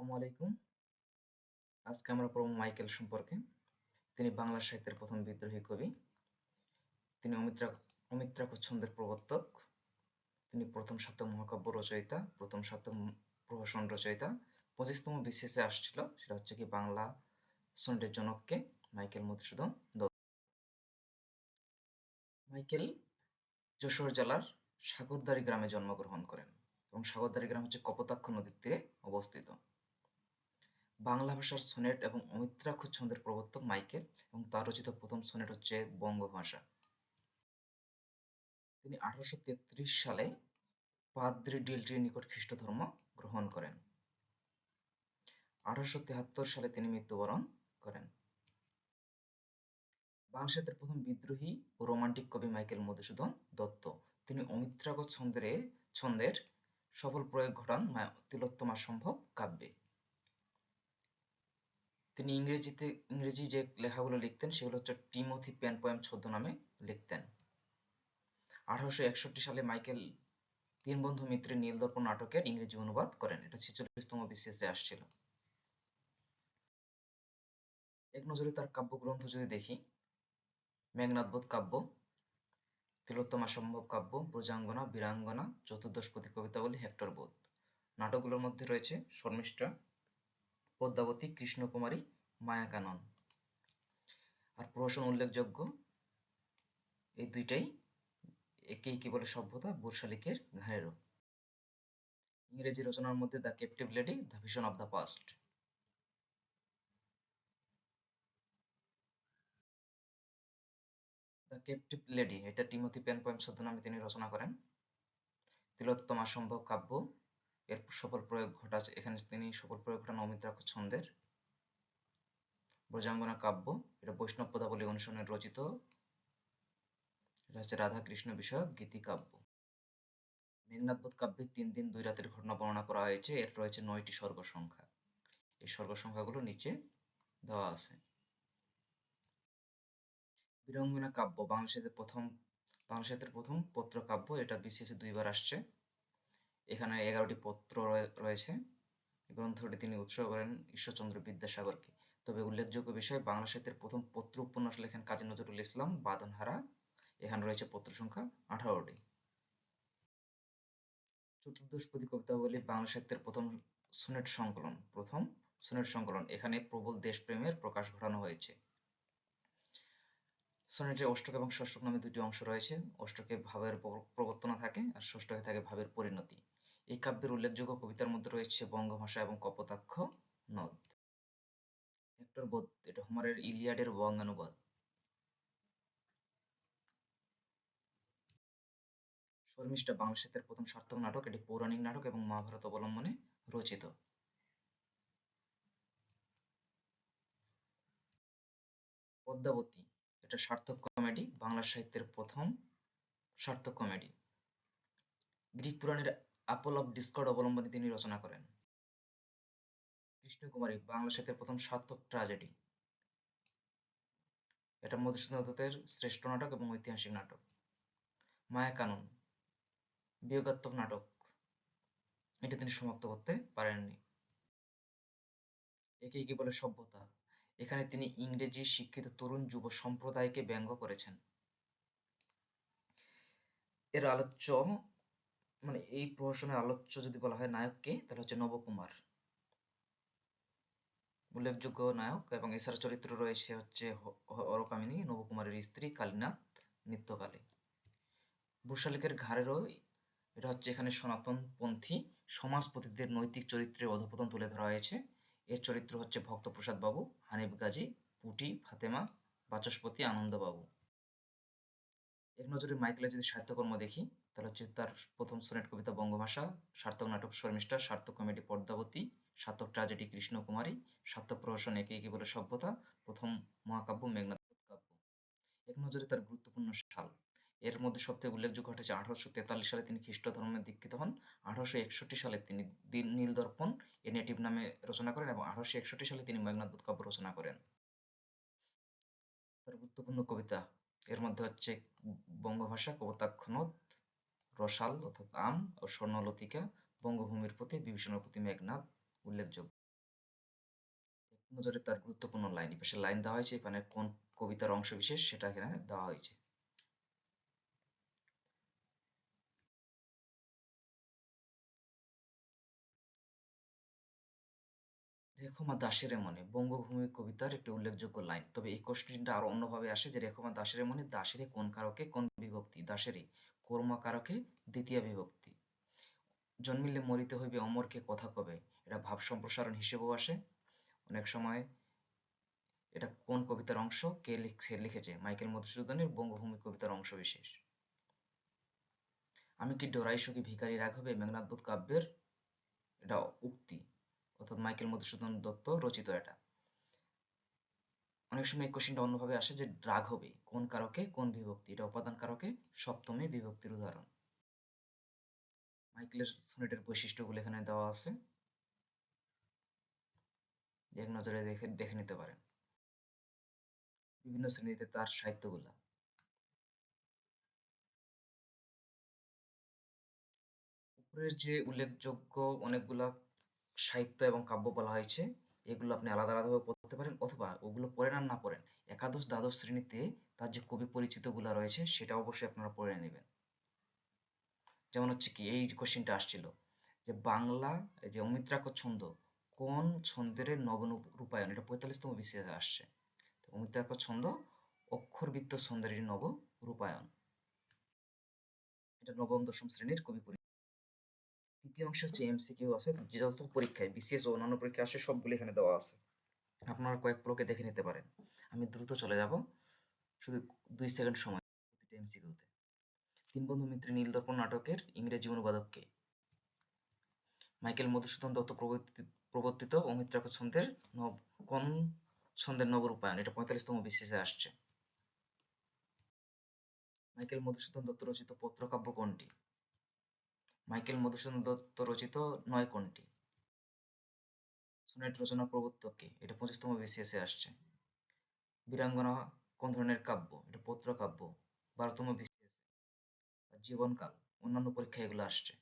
আসসালামু আলাইকুম। আজকে আমরা পড়ব মাইকেল সম্পর্কে। তিনি বাংলা সাহিত্যের প্রথম বিদ্রোহী কবি। তিনি অমিত্রা অমিত্রাক্ষ ছন্দের প্রবর্তক। তিনি প্রথম সার্থক মহাকাব্য রচয়িতা, প্রথম সার্থক প্রহসন রচয়িতা। পঁচিশতম বিসিএসে আসছিল, সেটা হচ্ছে কি বাংলা সন্ডের জনককে, মাইকেল মধুসূদন দত্ত মাইকেল যশোর জেলার সাগরদারি গ্রামে জন্মগ্রহণ করেন এবং সাগরদারি গ্রাম হচ্ছে কপোতাক্ষ নদীর তীরে অবস্থিত। বাংলা ভাষার সনেট এবং অমিত্রাক্ষ ছন্দের প্রবর্তক মাইকেল এবং তার রচিত প্রথম সনেট হচ্ছে বঙ্গভাষা। তিনি আঠারোশো সালে পাদ্রি ডিলটির নিকট খ্রিস্ট ধর্ম গ্রহণ করেন। আঠারোশো সালে তিনি মৃত্যুবরণ করেন। বাংলা সাহিত্যের প্রথম বিদ্রোহী ও রোমান্টিক কবি মাইকেল মধুসূদন দত্ত। তিনি অমিত্রাগত ছন্দের ছন্দের সফল প্রয়োগ ঘটান তিলোত্তমা সম্ভব কাব্যে। তিনি ইংরেজিতে, ইংরেজি যে লেখাগুলো লিখতেন সেগুলো হচ্ছে টিমোথি পেন পোয়েম ছদ্মনামে লিখতেন। আঠারোশো একষট্টি সালে মাইকেল তিন বন্ধু মিত্রের নীলদর্পণ নাটকের ইংরেজি অনুবাদ করেন। এটা ছেচল্লিশতম বিসিএসে আসছিল। এক নজরে তার কাব্যগ্রন্থ যদি দেখি মেঘনাথবোধ কাব্য, তিলোত্তমা সম্ভব কাব্য, ব্রজাঙ্গনা, বীরাঙ্গনা চতুর্দশপতি কবিতাবলী, হেক্টর বোধ। নাটকগুলোর মধ্যে রয়েছে শর্মিষ্ঠা, পদ্মাবতী, কৃষ্ণকুমারী মায়াকানন। আর প্রহসন উল্লেখযোগ্য, এই দুইটাই একেই কি বলে সভ্যতা? বুরশালিকের ঘায়েরও ইংরেজি রচনার মধ্যে the captive lady, the vision of the past. The captive lady, এটা টিমোথি পেন পয়েম ছদ্মনামে তিনি রচনা করেন। তিলোত্তমা সম্ভব কাব্য, এর সফল প্রয়োগ ঘটা এখানে তিনি সফল প্রয়োগ ঘটান অমিত্রাক্ষ ছন্দের। ব্রজাঙ্গনা কাব্য, এটা বৈষ্ণব পদাবলী অনুসরণে রচিত। এটা হচ্ছে রাধা কৃষ্ণ বিষয়ক গীতি কাব্য। মেঘনাথবোধ কাব্যে তিন দিন দুই রাতের ঘটনা বর্ণনা করা হয়েছে। এর রয়েছে নয়টি স্বর্গ সংখ্যা। এই স্বর্গ সংখ্যাগুলো নিচে দেওয়া আছে। বীরঙ্গনা কাব্য, বাংলাদেশের প্রথম বাংলাদেশের প্রথম পত্র কাব্য, এটা বিসিএসে দুইবার আসছে। এখানে এগারোটি পত্র রয়েছে। গ্রন্থটি তিনি উৎসর্গ করেন ঈশ্বরচন্দ্র বিদ্যাসাগরকে। তবে উল্লেখযোগ্য বিষয়, বাংলা সাহিত্যের প্রথম পত্র উপন্যাস লেখেন কাজী নজরুল ইসলাম, বাদনহারা। এখানে রয়েছে পত্র সংখ্যা আঠারোটি। চতুর্দশপদী কবিতাবলী, বাংলা সাহিত্যের প্রথম সোনেট সংকলন। প্রথম সোনেট সংকলন। এখানে প্রবল দেশপ্রেমের প্রকাশ ঘটানো হয়েছে। সনেটের অষ্টক এবং ষষ্ঠক নামে দুটি অংশ রয়েছে। অষ্টকে ভাবের প্রবর্তনা থাকে আর ষষ্ঠকে থাকে ভাবের পরিণতি। এই কাব্যের উল্লেখযোগ্য কবিতার মধ্যে রয়েছে বঙ্গভাষা এবং কপোতাক্ষ নদ। হেক্টর বোধ এটা হোমারের ইলিয়াডের বঙ্গানুবাদ। শর্মিষ্ঠা বাংলা প্রথম সার্থক নাটক, এটি পৌরাণিক নাটক এবং মহাভারত অবলম্বনে রচিত। পদ্মাবতী, এটা সার্থক কমেডি, বাংলা সাহিত্যের প্রথম সার্থক কমেডি। গ্রিক পুরাণের আপল অফ ডিসকর্ড অবলম্বনে তিনি রচনা করেন। কৃষ্ণকুমারী, বাংলা সাহিত্যের প্রথম সার্থক ট্রাজেডি এটা মধুসূদন দত্তের শ্রেষ্ঠ নাটক এবং ঐতিহাসিক নাটক। মায়া কানন, বিয়োগাত্মক নাটক। এটা তিনি সমাপ্ত করতে পারেননি। একে কি বলে সভ্যতা। এখানে তিনি ইংরেজি শিক্ষিত তরুণ যুব সম্প্রদায়কে ব্যঙ্গ করেছেন। এর আলোচ্য মানে এই প্রহসনের আলোচ্য যদি বলা হয় নায়ককে, তাহলে হচ্ছে নবকুমার। উল্লেখযোগ্য নায়ক এবং এছাড়া চরিত্র রয়েছে হচ্ছে অরকামিনী, নবকুমারের স্ত্রী কালীনাথ, নিত্যকালে। বুশালিকের ঘাড়েরও এটা হচ্ছে এখানে সনাতনপন্থী সমাজপতিদের নৈতিক চরিত্রের অধপতন তুলে ধরা হয়েছে। এর চরিত্র হচ্ছে ভক্তপ্রসাদ বাবু, হানিফ গাজী, পুটি, ফাতেমা, বাচস্পতি আনন্দবাবু এক নজরে মাইকেলের যদি সাহিত্যকর্ম দেখি, তাহলে হচ্ছে তার প্রথম সোনেট কবিতা বঙ্গভাষা, সার্থক নাটক শর্মিষ্ঠা, সার্থক কমেডি পদ্মাবতী সার্থক ট্রাজেডি কৃষ্ণকুমারী সার্থক প্রহসন একে একে বলে সভ্যতা, প্রথম মহাকাব্য মেঘনাথ কাব্য এক নজরে তার গুরুত্বপূর্ণ সাল। এর মধ্যে সবথেকে উল্লেখযোগ্য ঘটেছে আঠারোশো তেতাল্লিশ সালে তিনি খ্রিস্ট ধর্মে দীক্ষিত হন, আঠারোশো একষট্টি সালে তিনি নীল দর্পণ এ নেটিভ নামে রচনা করেন এবং আঠারোশো একষট্টি সালে তিনি মেঘনাথ কাব্য রচনা করেন। তার গুরুত্বপূর্ণ কবিতা, এর মধ্যে হচ্ছে বঙ্গভাষা কবতাক্ষ নদ, রসাল অর্থাৎ আম ও স্বর্ণলতিকা, বঙ্গভূমির প্রতি বিভীষণের প্রতি মেঘনাথ উল্লেখযোগ্য। নজরে তার গুরুত্বপূর্ণ লাইন পাশে লাইন দেওয়া হয়েছে, এখানে কোন কবিতার অংশ বিশেষ, সেটা এখানে দেওয়া হয়েছে। রেখমা দাসের মনে বঙ্গভূমি কবিতার একটি উল্লেখযোগ্য লাইন। তবে এই কোশ্চেনটা আরও অন্যভাবে আসে যে রেখমা দাসের মনে দাসেরই কোন কারকে, কোন বিভক্তি, দাসেরই কর্মা কারকে দ্বিতীয় বিভক্তি। জন্মিলে মরিতে হইবে অমরকে কথা কবে এটা ভাব সম্প্রসারণ হিসেবেও আসে। অনেক সময় এটা কোন কবিতার অংশ, কে লিখছে, লিখেছে? মাইকেল মধুসূদনের বঙ্গভূমি কবিতার অংশ বিশেষ। আমি কি ডরাই সুখী ভিখারি রাঘবে মেঘনাথবোধ কাব্যের? এটা উক্তি, অর্থাৎ মাইকেল মধুসূদন দত্ত রচিত এটা। অনেক সময় এই কোশ্চেনটা অন্যভাবে আসে যে রাঘবে কোন কারকে, কোন বিভক্তি? এটা উপাদান কারকে? সপ্তমে বিভক্তির উদাহরণ। মাইকেলের সনেটের বৈশিষ্ট্যগুলো এখানে দেওয়া আছে। এক নজরে দেখে দেখে নিতে পারেন। বিভিন্ন শ্রেণীতে তার সাহিত্যগুলা। উপরের যে উল্লেখযোগ্য অনেকগুলা সাহিত্য এবং কাব্য বলা হয়েছে, এগুলো আপনি আলাদা আলাদাভাবে পড়তে পারেন অথবা ওগুলো পড়েন আর না পড়েন, একাদশ দ্বাদশ শ্রেণীতে তার যে কবি পরিচিতগুলা রয়েছে, সেটা অবশ্যই আপনারা পড়ে নেবেন। যেমন হচ্ছে কি, এই কোশ্চেনটা আসছিল যে বাংলা যে অমিত্রাক্ষ ছন্দ কোন ছন্দের নব রূপায়ণ এটা পঁয়তাল্লিশতম বিসিএস আসছে। অমিত্রাক্ষ ছন্দ, অক্ষরবৃত্ত ছন্দের নব রূপায়ণ এটা নবম, দশম শ্রেণির কবি তৃতীয় অংশ হচ্ছে এমসিকিউ আছে। যত পরীক্ষায় বিসিএস ও অন্যান্য পরীক্ষা আসে, সবগুলো এখানে দেওয়া আছে। আপনারা কয়েক প্রকে দেখে নিতে পারেন। আমি দ্রুত চলে যাব। শুধু দুই সেকেন্ড সময় এমসিকিউতে তিন বন্ধু মিত্রে নীলদর্পণ নাটকের ইংরেজি অনুবাদক কে? মাইকেল মধুসূদন দত্ত প্রবর্তিত অমিত্রাক্ষ ছন্দের কোন ছন্দের নবরূপায়ণ এটা পঁয়তাল্লিশতম বিসিএসে আসছে। মাইকেল মধুসূদন দত্ত রচিত পত্রকাব্য কোনটি? মাইকেল মধুসূদন দত্ত রচিত নয় কোনটি? সোনেট রচনা প্রবর্তক কে? এটা পঁচিশতম বিসিএসে আসছে। বীরাঙ্গনা কোন ধরনের কাব্য? এটা পত্র কাব্য বারোতম বিসিএস। জীবনকাল, অন্যান্য পরীক্ষা এগুলো আসছে।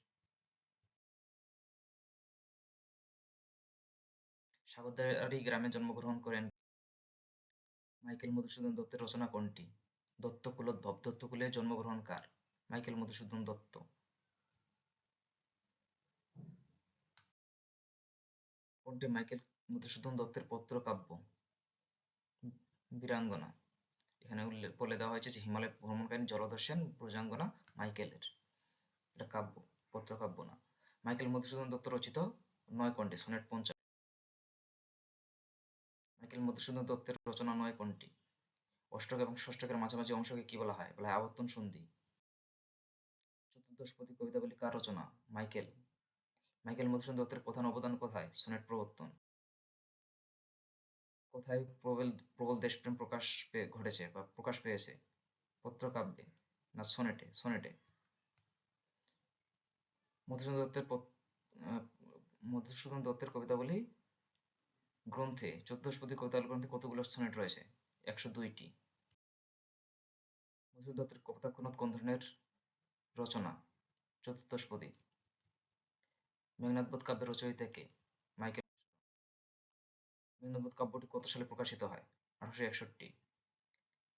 সাগরদাড়ি গ্রামে জন্মগ্রহণ করেন মাইকেল মধুসূদন দত্তের রচনা কোনটি? দত্তকুলোদ্ভব দত্তকুলে জন্মগ্রহণ কার মাইকেল মধুসূদন দত্ত। কোনটি? মাইকেল মধুসূদন দত্তের পত্র কাব্য বীরাঙ্গনা। এখানে উল্লেখ, বলে দেওয়া হয়েছে যে হিমালয় ভ্রমণকারী জলধর সেন, ব্রজাঙ্গনা, মাইকেলের। এটা কাব্য পত্র কাব্য না। মাইকেল মধুসূদন দত্ত রচিত নয় কোনটি? সনেট পঞ্চাশ। মাইকেল মধুসূদন দত্তের রচনা নয় কোনটি? অষ্টক এবং ষষ্ঠকের মাঝামাঝি অংশকে কি বলা হয়? বলা হয় আবর্তন সন্ধি। চতুর্দশপদী কবিতাবলী কার রচনা? মাইকেল। মাইকেল মধুসূদন দত্তের প্রধান অবদান কোথায়? সোনেট প্রবর্তন। কোথায় প্রবল প্রবল দেশপ্রেম প্রকাশ ঘটেছে বা প্রকাশ পেয়েছে? পত্রকাব্যে না সোনেটে? সোনেটে। মধুসূদন দত্তের মধুসূদন দত্তের কবিতাবলী গ্রন্থে চতুর্দশপদী কবিতাবলী গ্রন্থে কতগুলো সোনেট রয়েছে? একশো দুইটি। মধুসূদন দত্তের কপোতাক্ষনাথ কোন ধরনের রচনা চতুর্দশপদী মেঘনাদবোধ কাব্যের রচয়িতা কে? মাইকেল মেঘনাদবোধ কাব্যটি কত সালে প্রকাশিত হয়? আঠারোশো একষট্টি।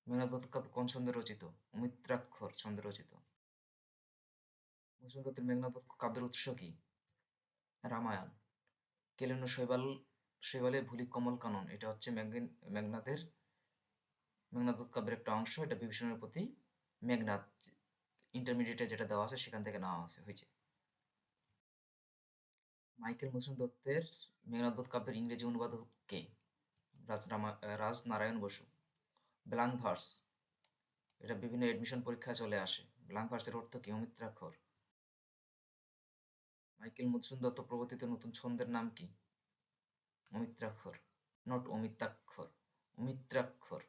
মেঘনাদবোধ কাব্য কোন ছন্দে রচিত? অমিত্রাক্ষর ছন্দে রচিত। মধুসূদন দত্তের মেঘনাদবোধ কাব্যের উৎস কি? রামায়ণ। কেলেন শৈবাল শৈবালে ভুলি কমল কানন। এটা হচ্ছে মেঘনাথের মেঘনাদবোধ কাব্যের একটা অংশ। এটা বিভীষণের প্রতি মেঘনাথ ইন্টারমিডিয়েটে যেটা দেওয়া আছে সেখান থেকে নেওয়া আছে, হয়েছে। মাইকেল মধুসূদন দত্তের মেঘনাদবোধ কাব্যের ইংরেজি অনুবাদক কে? রাজ নারায়ণ বসু। Blank verse. এটা বিভিন্ন এডমিশন পরীক্ষায় চলে আসে। ব্ল্যাঙ্ক ভার্সের অর্থ কি? অমিত্রাক্ষর। মাইকেল মধুসূদন দত্ত প্রবর্তিত নতুন ছন্দের নাম কি? অমিত্রাক্ষর নট অমিতাক্ষর, অমিত্রাক্ষর।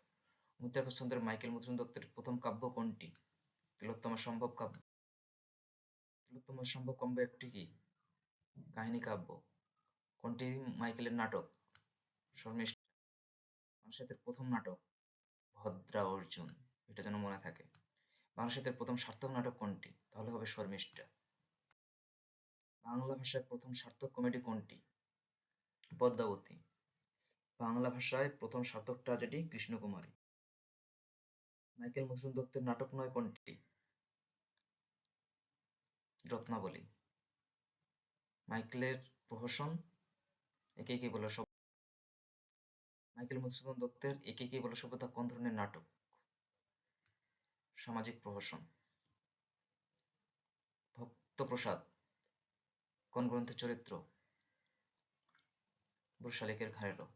অমিত্রাক্ষর ছন্দের মাইকেল মধুসূদন দত্তের প্রথম কাব্য কোনটি? তিলোত্তমা সম্ভব কাব্য। তিলোত্তমা সম্ভব কাব্য একটি কি? কাহিনী কাব্য। কোনটি মাইকেলের নাটক? শর্মিষ্ঠা প্রথম নাটক, ভদ্রা অর্জুন। এটা যেন মনে থাকে। বাংলা প্রথম সার্থক নাটক কোনটি? তাহলে হবে শর্মিষ্ঠা। বাংলা ভাষার প্রথম সার্থক কমেডি কোনটি? পদ্মাবতী। বাংলা ভাষায় প্রথম সার্থক ট্র্যাজেডি কৃষ্ণকুমারী। মাইকেল মধুসূদন দত্তের নাটক নয় কোনটি? রত্নাবলী। মাইকেলের প্রহসন, একে কে বলে সব মাইকেল মধুসূদন দত্তের একে কে বলে সভ্যতা কোন ধরনের নাটক? সামাজিক প্রহসন। ভক্তপ্রসাদ, কোন গ্রন্থের চরিত্র? বৈশালিকের ঘাড়েরও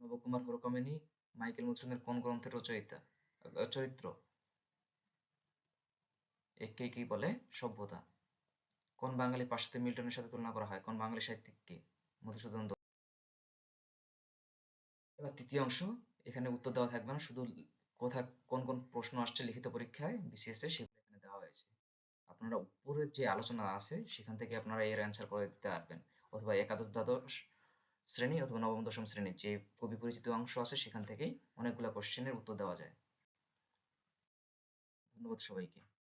নবকুমার হরকামিনী, মাইকেল মধুসূদনের কোন গ্রন্থের রচয়িতা? চরিত্র একে কি বলে? সভ্যতা। কোন বাঙালি পাশ্চাত্য মিল্টনের সাথে তুলনা করা হয়? কোন বাঙালি সাহিত্যিককে মধুসূদন এবার তৃতীয় অংশ, এখানে উত্তর দেওয়া থাকবে না, শুধু কোথায় কোন কোন প্রশ্ন আসছে লিখিত পরীক্ষায় বিসিএস এ সেগুলো এখানে দেওয়া হয়েছে। আপনারা উপরের যে আলোচনা আছে, সেখান থেকে আপনারা এর অ্যান্সার করে দিতে পারবেন, অথবা একাদশ দ্বাদশ শ্রেণি অথবা নবম, দশম শ্রেণির যে কবি পরিচিত অংশ আছে, সেখান থেকেই অনেকগুলো কোশ্চেনের উত্তর দেওয়া যায়। ধন্যবাদ সবাইকে।